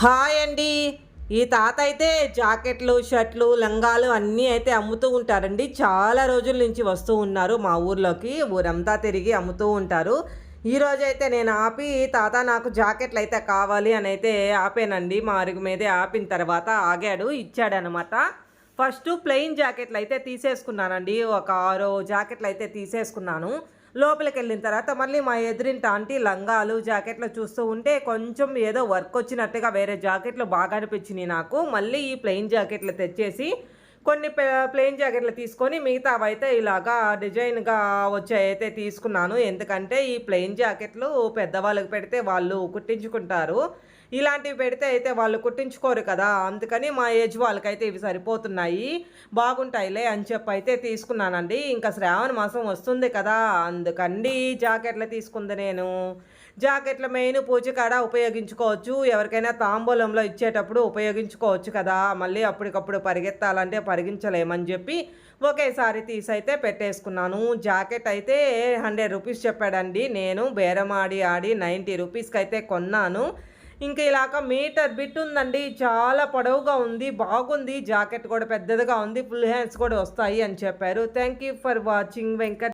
Hi అండి. ఈ తాత అయితే జాకెట్లు షర్ట్లు లంగాలు అన్నీ అయితే అమ్ముతూ ఉంటారండి. చాలా రోజుల నుంచి వస్తూ ఉన్నారు మా ఊర్లోకి. ఊరంతా తిరిగి అమ్ముతూ ఉంటారు. ఈ అయితే నేను ఆపి తాత నాకు జాకెట్లు అయితే కావాలి అని అయితే ఆపానండి. మా అరుగు మీదే ఆపిన తర్వాత ఆగాడు ఇచ్చాడనమాట ఫస్ట్ ప్లెయిన్ జాకెట్లు అయితే తీసేసుకున్నానండి. ఒక ఆరు జాకెట్లు అయితే తీసేసుకున్నాను. లోపలికి వెళ్ళిన తర్వాత మళ్ళీ మా ఎదురింట ఆంటీ లంగాలు జాకెట్లు చూస్తూ ఉంటే కొంచెం ఏదో వర్క్ వచ్చినట్టుగా వేరే జాకెట్లు బాగా అనిపించినాయి నాకు. మళ్ళీ ఈ ప్లెయిన్ జాకెట్లు తెచ్చేసి కొన్ని ప్ల- ప్లెయిన్ జాకెట్లు తీసుకొని మిగతా అవైతే ఇలాగా డిజైన్గా వచ్చాయి అయితే తీసుకున్నాను. ఎందుకంటే ఈ ప్లెయిన్ జాకెట్లు పెద్దవాళ్ళకి పెడితే వాళ్ళు కుట్టించుకుంటారు. ఇలాంటివి పెడితే అయితే వాళ్ళు కుట్టించుకోరు కదా. అందుకని మా ఏజ్ వాళ్ళకైతే ఇవి సరిపోతున్నాయి. బాగుంటాయిలే అని చెప్పి అయితే తీసుకున్నానండి. ఇంకా శ్రావణ మాసం వస్తుంది కదా. అందుకండి జాకెట్లు తీసుకుంది నేను. జాకెట్ల మెయిన్ పూజకాడ ఉపయోగించుకోవచ్చు. ఎవరికైనా తాంబూలంలో ఇచ్చేటప్పుడు ఉపయోగించుకోవచ్చు కదా. మళ్ళీ అప్పటికప్పుడు పరిగెత్తాలంటే పరిగించలేమని చెప్పి ఒకేసారి తీసి అయితే పెట్టేసుకున్నాను. జాకెట్ అయితే హండ్రెడ్ రూపీస్ చెప్పాడండి. నేను బేరమాడి ఆడి ఆడి నైంటీ రూపీస్కి అయితే కొన్నాను. ఇంకా ఇలాగ మీటర్ బిట్ ఉందండి. చాలా పొడవుగా ఉంది బాగుంది. జాకెట్ కూడా పెద్దదిగా ఉంది. ఫుల్ హ్యాండ్స్ కూడా వస్తాయి అని చెప్పారు. Thank you for watching Venkat.